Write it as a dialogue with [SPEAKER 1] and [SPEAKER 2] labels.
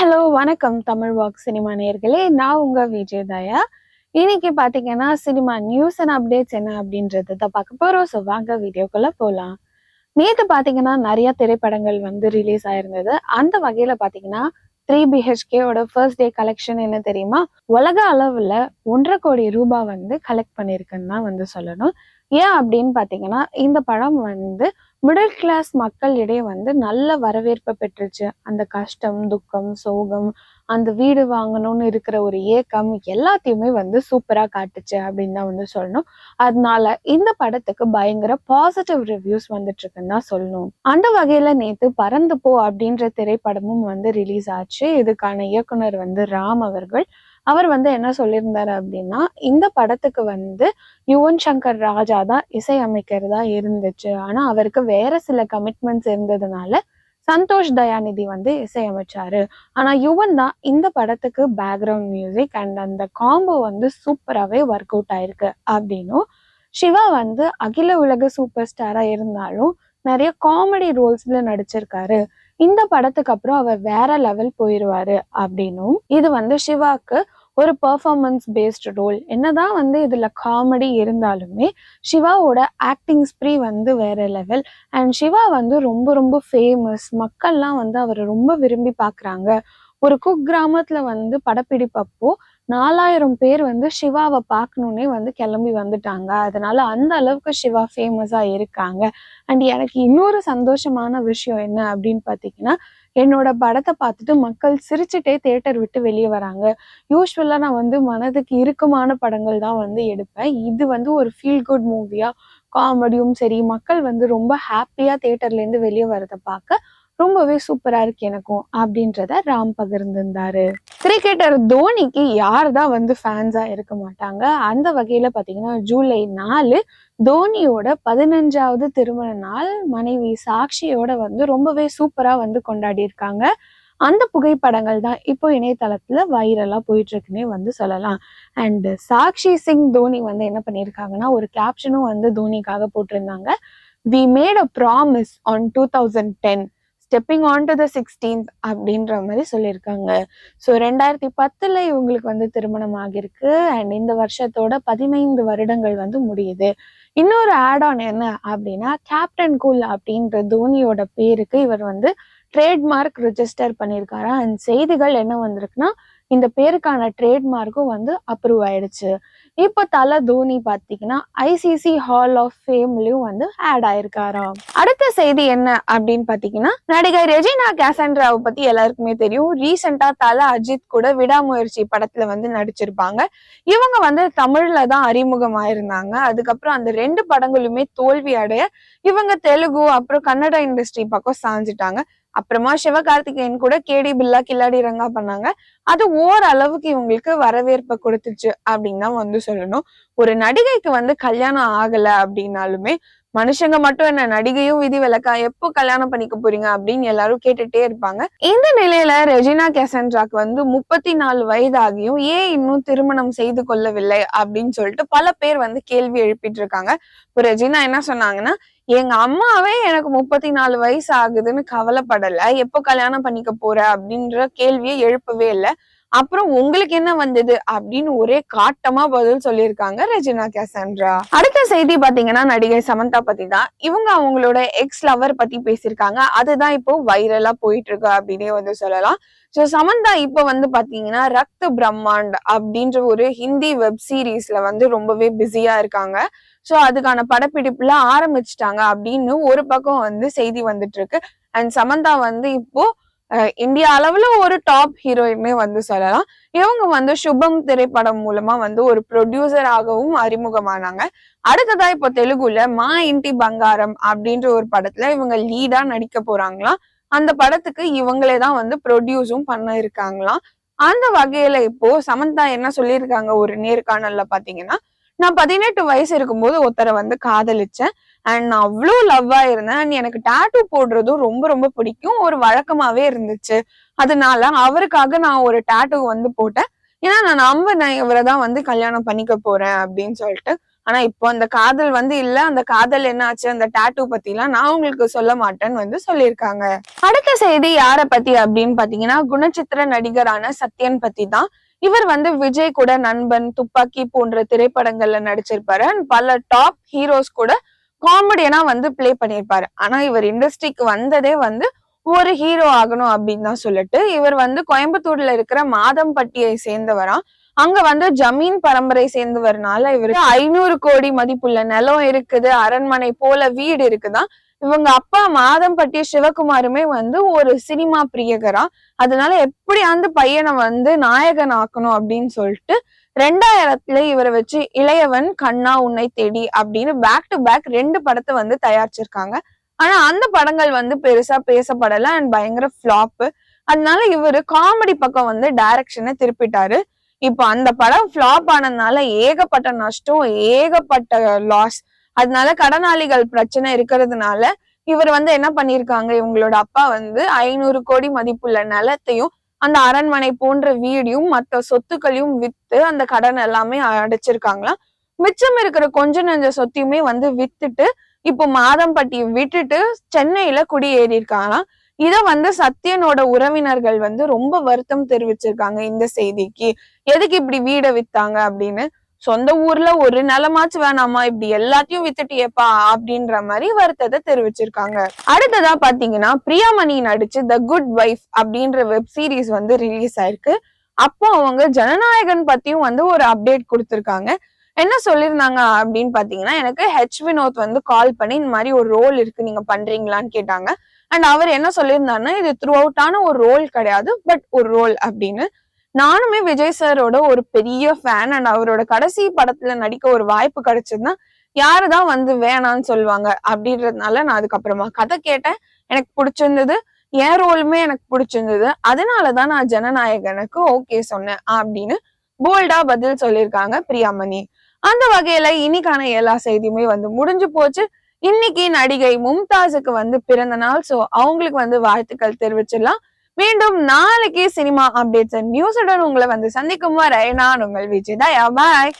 [SPEAKER 1] Hello வணக்கம். Tamil walk cinema நேர்களே நான் உங்க விஜயதாயா. இன்னைக்கு பாத்தீங்கன்னா சினிமா நியூஸ் அண்ட் அப்டேட்ஸ் என்ன அப்படின்றத தான் பார்க்க போறோம். ஸோ வாங்க வீடியோக்குள்ள போலாம். நேத்து பாத்தீங்கன்னா நிறைய திரைப்படங்கள் வந்து ரிலீஸ் ஆயிருந்தது. அந்த வகையில பாத்தீங்கன்னா த்ரீ பிஹெச்கேவோட ஃபர்ஸ்ட் டே கலெக்ஷன் என்ன தெரியுமா? உலக அளவுல ஒன்றரை கோடி ரூபாய் வந்து கலெக்ட் பண்ணியிருக்குன்னு தான் வந்து சொல்லணும். ஏன் அப்படின்னு பாத்தீங்கன்னா இந்த படம் வந்து மிடில் கிளாஸ் மக்களிடையே வந்து நல்ல வரவேற்பை பெற்றுச்சு. அந்த கஷ்டம் துக்கம் சோகம் அந்த வீடு வாங்கணும்னு இருக்கிற ஒரு ஏக்கம் எல்லாத்தையுமே வந்து சூப்பரா காட்டுச்சு அப்படின்னு தான் வந்து சொல்லணும். அதனால இந்த படத்துக்கு பயங்கர பாசிட்டிவ் ரிவ்யூஸ் வந்துட்டு இருக்குன்னு தான் சொல்லணும். அந்த வகையில நேத்து பறந்து போ அப்படின்ற திரைப்படமும் வந்து ரிலீஸ் ஆச்சு. இதுக்கான இயக்குனர் வந்து ராம் அவர்கள். அவர் வந்து என்ன சொல்லியிருந்தாரு அப்படின்னா இந்த படத்துக்கு வந்து யுவன் சங்கர் ராஜா தான் இசையமைக்கிறதா இருந்துச்சு. ஆனா அவருக்கு வேற சில கமிட்மெண்ட்ஸ் இருந்ததுனால சந்தோஷ் தயாநிதி வந்து இசையமைச்சாரு. ஆனா யுவன் தான் இந்த படத்துக்கு பேக்ரவுண்ட் மியூசிக் அண்ட் அந்த காம்போ வந்து சூப்பராகவே ஒர்க் அவுட் ஆயிருக்கு அப்படின்னும் சிவா வந்து அகில உலக சூப்பர் ஸ்டாரா இருந்தாலும் நிறைய காமெடி ரோல்ஸ்ல நடிச்சிருக்காரு. இந்த படத்துக்கு அப்புறம் அவர் வேற லெவல் போயிருவாரு அப்படின்னும் இது வந்து சிவாக்கு ஒரு பர்ஃபார்மன்ஸ் பேஸ்டு ரோல் என்னதான் வந்து இதுல காமெடி இருந்தாலுமே சிவாவோட ஆக்டிங் ஸ்ப்ரீ வந்து வேற லெவல் அண்ட் சிவா வந்து ரொம்ப ரொம்ப ஃபேமஸ் மக்கள்லாம் வந்து அவரை ரொம்ப விரும்பி பார்க்குறாங்க. ஒரு குக் கிராமத்துல வந்து படப்பிடிப்பப்போ நாலாயிரம் பேர் வந்து சிவாவை பார்க்கணுன்னே வந்து கிளம்பி வந்துட்டாங்க. அதனால அந்த அளவுக்கு சிவா ஃபேமஸாக இருக்காங்க. அண்ட் எனக்கு இன்னொரு சந்தோஷமான விஷயம் என்ன அப்படின்னு பார்த்தீங்கன்னா என்னோட படத்தை பார்த்துட்டு மக்கள் சிரிச்சுட்டே தேட்டர் விட்டு வெளியே வராங்க. யூஸ்வலா நான் வந்து மனதுக்கு இறுக்கமான படங்கள் தான் வந்து எடுப்பேன். இது வந்து ஒரு ஃபீல் குட் மூவியா காமெடியும் சரி மக்கள் வந்து ரொம்ப ஹாப்பியா தேட்டர்லேருந்து வெளியே வரதை பார்க்க ரொம்பவே சூப்பரா இருக்கு எனக்கும் அப்படின்றத ராம் பகிர்ந்திருந்தாரு. கிரிக்கெட்டர் தோனிக்கு யார் தான் வந்து ஃபேன்ஸா இருக்க மாட்டாங்க? அந்த வகையில பாத்தீங்கன்னா ஜூலை நாலு தோனியோட பதினஞ்சாவது திருமண நாள் மனைவி சாக்ஷியோட வந்து ரொம்பவே சூப்பரா வந்து கொண்டாடி இருக்காங்க அந்த புகைப்படங்கள் தான் இப்போ இணையதளத்துல வைரலா போயிட்டுருக்குன்னே வந்து சொல்லலாம். அண்ட் சாக்ஷி சிங் தோனி வந்து என்ன பண்ணியிருக்காங்கன்னா ஒரு கேப்ஷனும் வந்து தோனிக்காக போட்டிருந்தாங்க. We made a promise on two thousand ten stepping on to the sixteenth அப்படின்ற மாதிரி சொல்லியிருக்காங்க. ஸோ ரெண்டாயிரத்தி பத்துல இவங்களுக்கு வந்து திருமணம் ஆகியிருக்கு. அண்ட் இந்த வருஷத்தோட பதினைந்து வருடங்கள் வந்து முடியுது. இன்னொரு ஆட் ஆன் என்ன அப்படின்னா கேப்டன் கூல் அப்படின்ற தோனியோட பேருக்கு இவர் வந்து ட்ரேட்மார்க் ரிஜிஸ்டர் பண்ணியிருக்காரா? அண்ட் செய்திகள் என்ன வந்திருக்குன்னா இந்த பேருக்கான ட்ரேட்மார்க்கும் வந்து அப்ரூவ் ஆயிடுச்சு. இப்போ தல தோனி பார்த்தீங்கன்னா ஐசிசி ஹால் ஆஃப் ஃபேம்லயும் வந்து ஆட் ஆயிருக்காராம். அடுத்த செய்தி என்ன அப்படின்னு பார்த்தீங்கன்னா நடிகை ரெஜினா கேசண்ட்ராவை பத்தி எல்லாருக்குமே தெரியும். ரீசெண்டா தல அஜித் கூட விடாமுயற்சி படத்துல வந்து நடிச்சிருப்பாங்க. இவங்க வந்து தமிழ்ல தான் அறிமுகமாயிருந்தாங்க. அதுக்கப்புறம் அந்த ரெண்டு படங்களுமே தோல்வி அடைய இவங்க தெலுங்கு அப்புறம் கன்னட இண்டஸ்ட்ரி பக்கம் சாஞ்சிட்டாங்க. அப்புறமா சிவகார்த்திகேயன் கூட கேடி பில்லா கில்லாடி ரங்கா பண்ணாங்க. அது ஓரளவுக்கு இவங்களுக்கு வரவேற்பை கொடுத்துச்சு அப்படின்னு தான் வந்து சொல்லணும். ஒரு நடிகைக்கு வந்து கல்யாணம் ஆகல அப்படின்னாலுமே மனுஷங்க மட்டும் என்ன நடிகையும் விதி விலக்கா எப்போ கல்யாணம் பண்ணிக்க போறீங்க அப்படின்னு எல்லாரும் கேட்டுட்டே இருப்பாங்க. இந்த நிலையில ரெஜினா கேசன்ட்ராக்கு வந்து முப்பத்தி நாலு வயதாகியும் ஏன் இன்னும் திருமணம் செய்து கொள்ளவில்லை அப்படின்னு சொல்லிட்டு பல பேர் வந்து கேள்வி எழுப்பிட்டு இருக்காங்க. இப்போ ரெஜினா என்ன சொன்னாங்கன்னா எங்க அம்மாவே எனக்கு முப்பத்தி நாலு வயசு ஆகுதுன்னு கவலைப்படல. எப்போ கல்யாணம் பண்ணிக்க போற? அப்படின்ற கேள்வியை எழுப்பவே இல்லை. அப்புறம் உங்களுக்கு என்ன வந்தது அப்படின்னு ஒரே காட்டமா பதில் சொல்லியிருக்காங்க ரெஜினா கேசன்ட்ரா அடுத்த செய்தி பாத்தீங்கன்னா நடிகை சமந்தா பத்தி தான் இவங்க அவங்களோட எக்ஸ் லவர் பத்தி பேசியிருக்காங்க. அதுதான் இப்போ வைரலா போயிட்டு இருக்கு அப்படின்னே வந்து சொல்லலாம். ஸோ சமந்தா இப்போ வந்து பாத்தீங்கன்னா ரக்த பிரம்மாண்ட் அப்படின்ற ஒரு ஹிந்தி வெப் சீரீஸ்ல வந்து ரொம்பவே பிஸியா இருக்காங்க. ஸோ அதுக்கான படப்பிடிப்புல ஆரம்பிச்சிட்டாங்க அப்படின்னு ஒரு பக்கம் வந்து செய்தி வந்துட்டு இருக்கு அண்ட் சமந்தா வந்து இப்போ இந்தியா அளவுல ஒரு டாப் ஹீரோயின்னு வந்து சொல்லலாம். இவங்க வந்து சுபம் திரைப்படம் மூலமா வந்து ஒரு ப்ரொடியூசராகவும் அறிமுகமானாங்க. அடுத்ததா இப்போ தெலுங்குல மா இன்டி பங்காரம் அப்படின்ற ஒரு படத்துல இவங்க லீடா நடிக்க போறாங்களாம். அந்த படத்துக்கு இவங்களே தான் வந்து ப்ரொடியூஸும் பண்ண இருக்காங்களாம். அந்த வகையில இப்போ சமந்தா என்ன சொல்லியிருக்காங்க ஒரு நேர்காணல்ல பாத்தீங்கன்னா நான் பதினெட்டு வயசு இருக்கும்போது ஒருத்தரை வந்து காதலிச்சேன். அண்ட் நான் அவ்வளோ லவ்வா இருந்தேன். அண்ட் எனக்கு டாட்டூ போடுறதும் ரொம்ப ரொம்ப பிடிக்கும். ஒரு வழக்கமாவே இருந்துச்சு. அதனால அவருக்காக நான் ஒரு டாட்டூ வந்து போட்டேன். ஏன்னா நான் நம்பினேன் இவரை தான் வந்து கல்யாணம் பண்ணிக்க போறேன் அப்படின்னு சொல்லிட்டு. ஆனா இப்போ அந்த காதல் வந்து இல்ல. அந்த காதல் என்ன ஆச்சு? அந்த டாட்டூ பத்தி எல்லாம் நான் உங்களுக்கு சொல்ல மாட்டேன்னு வந்து சொல்லியிருக்காங்க. அடுத்த செய்தி யார பத்தி அப்படின்னு பாத்தீங்கன்னா குணச்சித்திர நடிகரான சத்யன் பத்தி தான் இவர் வந்து விஜய் கூட நண்பன் துப்பாக்கி போன்ற திரைப்படங்கள்ல நடிச்சிருப்பாரு. அண்ட் பல டாப் ஹீரோஸ் கூட காமெடியனா வந்து பிளே பண்ணியிருப்பாரு. ஆனா இவர் இண்டஸ்ட்ரிக்கு வந்ததே வந்து ஒரு ஹீரோ ஆகணும் அப்படின்னு தான் சொல்லிட்டு இவர் வந்து கோயம்புத்தூர்ல இருக்கிற மாதம்பட்டியை சேர்ந்தவரா அங்க வந்து ஜமீன் பரம்பரை சேர்ந்தவர்னால இவருக்கு ஐநூறு கோடி மதிப்புள்ள நிலம் இருக்குது அரண்மனை போல வீடு இருக்குதான். இவங்க அப்பா மாதம்பட்டி சிவகுமாருமே வந்து ஒரு சினிமா பிரியகரா. அதனால எப்படி அந்த பையனை வந்து நாயகன் ஆக்கணும் அப்படின்னு சொல்லிட்டு ரெண்டாயிரத்துல இவரை வச்சு இளையவன் கண்ணா உன்னை தேடி அப்படின்னு பேக் டு பேக் ரெண்டு படத்தை வந்து தயாரிச்சிருக்காங்க. ஆனா அந்த படங்கள் வந்து பெருசா பேசப்படல அண்ட் பயங்கர ஃபிளாப்பு அதனால இவர் காமெடி பக்கம் வந்து டைரக்ஷனை திருப்பிட்டாரு. இப்போ அந்த படம் ஃபிளாப் ஆனதுனால ஏகப்பட்ட நஷ்டம் ஏகப்பட்ட லாஸ் அதனால கடனாளிகள் பிரச்சனை இருக்கிறதுனால இவர் வந்து என்ன பண்ணிருக்காங்க இவங்களோட அப்பா வந்து ஐநூறு கோடி மதிப்புள்ள நிலத்தையும் அந்த அரண்மனை போன்ற வீடியும் மற்ற சொத்துக்களையும் வித்து அந்த கடன் எல்லாமே அடைச்சிருக்காங்களாம். மிச்சம் இருக்கிற கொஞ்ச நஞ்ச சொத்தையுமே வந்து வித்துட்டு இப்போ மாதம்பட்டியை விட்டுட்டு சென்னையில குடியேறி இருக்காங்களாம் இத வந்து சத்யனோட உறவினர்கள் வந்து ரொம்ப வருத்தம் தெரிவிச்சிருக்காங்க இந்த செய்திக்கு. எதுக்கு இப்படி வீடை வித்தாங்க அப்படின்னு? சொந்த ஊர்ல ஒரு நிலமாச்சு வேணாமா? இப்படி எல்லாத்தையும் வித்துட்டியேப்பா அப்படின்ற மாதிரி வருத்தத்தை தெரிவிச்சிருக்காங்க. அடுத்ததா பாத்தீங்கன்னா பிரியாமணி நடிச்சு த குட் வைஃப் அப்படின்ற வெப் சீரிஸ் வந்து ரிலீஸ் ஆயிருக்கு. அப்போ அவங்க ஜனநாயகன் பத்தியும் வந்து ஒரு அப்டேட் கொடுத்திருக்காங்க. என்ன சொல்லியிருந்தாங்க அப்படின்னு பாத்தீங்கன்னா எனக்கு ஹெச் வினோத் வந்து கால் பண்ணி இந்த மாதிரி ஒரு ரோல் இருக்கு நீங்க பண்றீங்களான்னு கேட்டாங்க. அண்ட் அவர் என்ன சொல்லியிருந்தாருன்னா இது த்ரூ அவுட்டான ஒரு ரோல் கிடையாது பட் ஒரு ரோல் அப்படின்னு. நானுமே விஜய் சாரோட ஒரு பெரிய ஃபேன் அண்ட் அவரோட கடைசி படத்துல நடிக்க ஒரு வாய்ப்பு கிடைச்சதுன்னா யாருதான் வந்து வேணான்னு சொல்லுவாங்க அப்படின்றதுனால நான் அதுக்கப்புறமா கதை கேட்டேன். எனக்கு பிடிச்சிருந்தது. என் ரோலுமே எனக்கு பிடிச்சிருந்தது. அதனாலதான் நான் ஜனநாயகனுக்கு ஓகே சொன்னேன் அப்படின்னு போல்டா பதில் சொல்லியிருக்காங்க பிரியாமணி. அந்த வகையில இன்னைக்கான எல்லா செய்தியுமே வந்து முடிஞ்சு போச்சு. இன்னைக்கு நடிகை மும்தாஸுக்கு வந்து பிறந்த நாள். சோ அவங்களுக்கு வந்து வாழ்த்துக்கள் தெரிவிச்சிடலாம். மீண்டும் நாளைக்கு சினிமா அப்டேட்ஸ் நியூஸுடன் உங்களை வந்து சந்திக்கும் வரை நான் உங்கள் விஜய். தயா பாய்